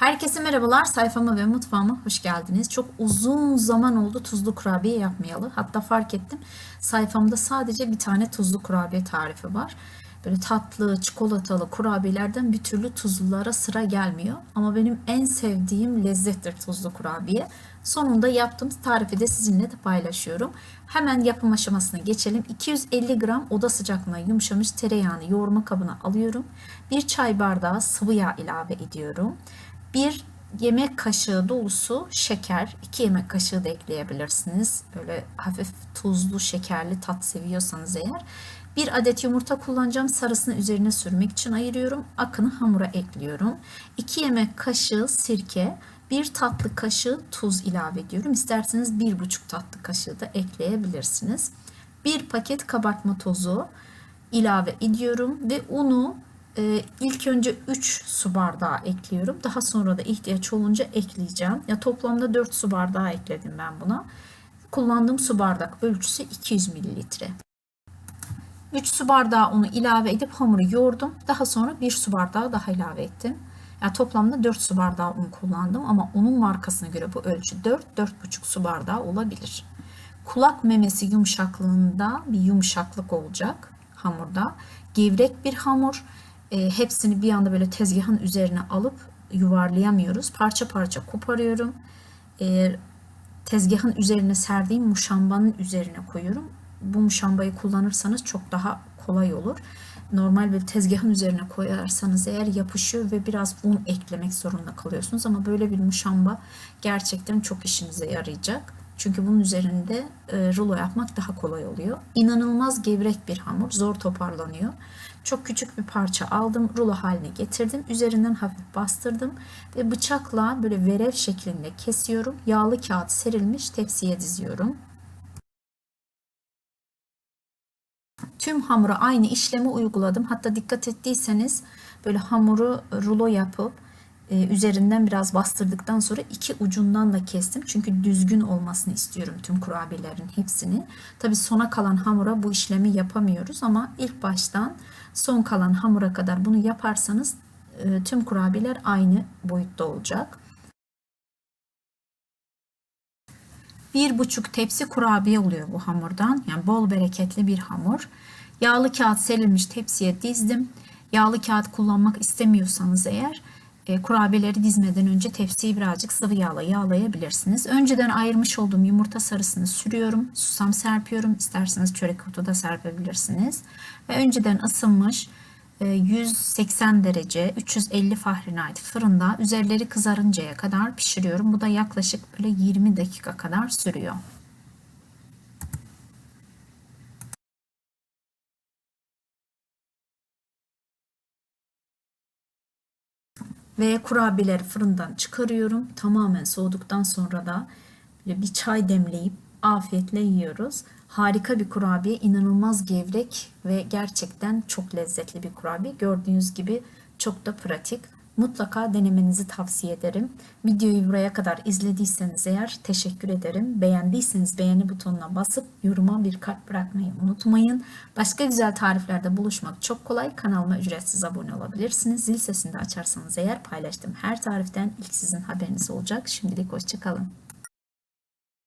Herkese merhabalar. Sayfama ve mutfağıma hoş geldiniz. Çok uzun zaman oldu tuzlu kurabiye yapmayalı. Hatta fark ettim sayfamda sadece bir tane tuzlu kurabiye tarifi var. Böyle tatlı, çikolatalı kurabiyelerden bir türlü tuzlulara sıra gelmiyor. Ama benim en sevdiğim lezzettir tuzlu kurabiye. Sonunda yaptım. Tarifi de sizinle de paylaşıyorum. Hemen yapım aşamasına geçelim. 250 gram oda sıcaklığına yumuşamış tereyağını yoğurma kabına alıyorum. Bir çay bardağı sıvı yağ ilave ediyorum. Bir yemek kaşığı dolusu şeker, 2 yemek kaşığı da ekleyebilirsiniz. Böyle hafif tuzlu, şekerli tat seviyorsanız eğer. Bir adet yumurta kullanacağım. Sarısını üzerine sürmek için ayırıyorum. Akını hamura ekliyorum. 2 yemek kaşığı sirke, 1 tatlı kaşığı tuz ilave ediyorum. İsterseniz 1,5 tatlı kaşığı da ekleyebilirsiniz. 1 paket kabartma tozu ilave ediyorum ve unu e, ilk önce 3 su bardağı ekliyorum. Daha sonra da ihtiyaç olunca ekleyeceğim. Ya toplamda 4 su bardağı ekledim ben buna. Kullandığım su bardak ölçüsü 200 mililitre. 3 su bardağı unu ilave edip hamuru yoğurdum. Daha sonra 1 su bardağı daha ilave ettim. Yani toplamda 4 su bardağı un kullandım ama unun markasına göre bu ölçü 4 4,5 su bardağı olabilir. Kulak memesi yumuşaklığında bir yumuşaklık olacak hamurda. Gevrek bir hamur. E, hepsini bir anda böyle tezgahın üzerine alıp yuvarlayamıyoruz. Parça parça koparıyorum. E, tezgahın üzerine serdiğim muşambanın üzerine koyuyorum. Bu muşambayı kullanırsanız çok daha kolay olur. Normal bir tezgahın üzerine koyarsanız eğer yapışıyor ve biraz un eklemek zorunda kalıyorsunuz. Ama böyle bir muşamba gerçekten çok işinize yarayacak. Çünkü bunun üzerinde e, rulo yapmak daha kolay oluyor. İnanılmaz gevrek bir hamur, zor toparlanıyor. Çok küçük bir parça aldım, rulo haline getirdim. Üzerinden hafif bastırdım ve bıçakla böyle verev şeklinde kesiyorum. Yağlı kağıt serilmiş tepsiye diziyorum. Tüm hamura aynı işlemi uyguladım. Hatta dikkat ettiyseniz böyle hamuru rulo yapıp e, üzerinden biraz bastırdıktan sonra iki ucundan da kestim. Çünkü düzgün olmasını istiyorum tüm kurabiyelerin hepsini. Tabi sona kalan hamura bu işlemi yapamıyoruz ama ilk baştan son kalan hamura kadar bunu yaparsanız e, tüm kurabiyeler aynı boyutta olacak. Bir buçuk tepsi kurabiye oluyor bu hamurdan. Yani bol bereketli bir hamur. Yağlı kağıt serilmiş tepsiye dizdim. Yağlı kağıt kullanmak istemiyorsanız eğer e, kurabiyeleri dizmeden önce tepsiyi birazcık sıvı yağla yağlayabilirsiniz. Önceden ayırmış olduğum yumurta sarısını sürüyorum. Susam serpiyorum. İsterseniz çörek otu da serpebilirsiniz. Ve önceden ısınmış 180 e, derece 350 Fahrenheit fırında üzerleri kızarıncaya kadar pişiriyorum. Bu da yaklaşık böyle 20 dakika kadar sürüyor. Ve kurabiyeleri fırından çıkarıyorum. Tamamen soğuduktan sonra da bir çay demleyip afiyetle yiyoruz. Harika bir kurabiye, inanılmaz gevrek ve gerçekten çok lezzetli bir kurabiye. Gördüğünüz gibi çok da pratik. Mutlaka denemenizi tavsiye ederim. Videoyu buraya kadar izlediyseniz eğer teşekkür ederim. Beğendiyseniz beğeni butonuna basıp yoruma bir kalp bırakmayı unutmayın. Başka güzel tariflerde buluşmak çok kolay. Kanalıma ücretsiz abone olabilirsiniz. Zil sesini de açarsanız eğer paylaştığım her tariften ilk sizin haberiniz olacak. Şimdilik hoşçakalın.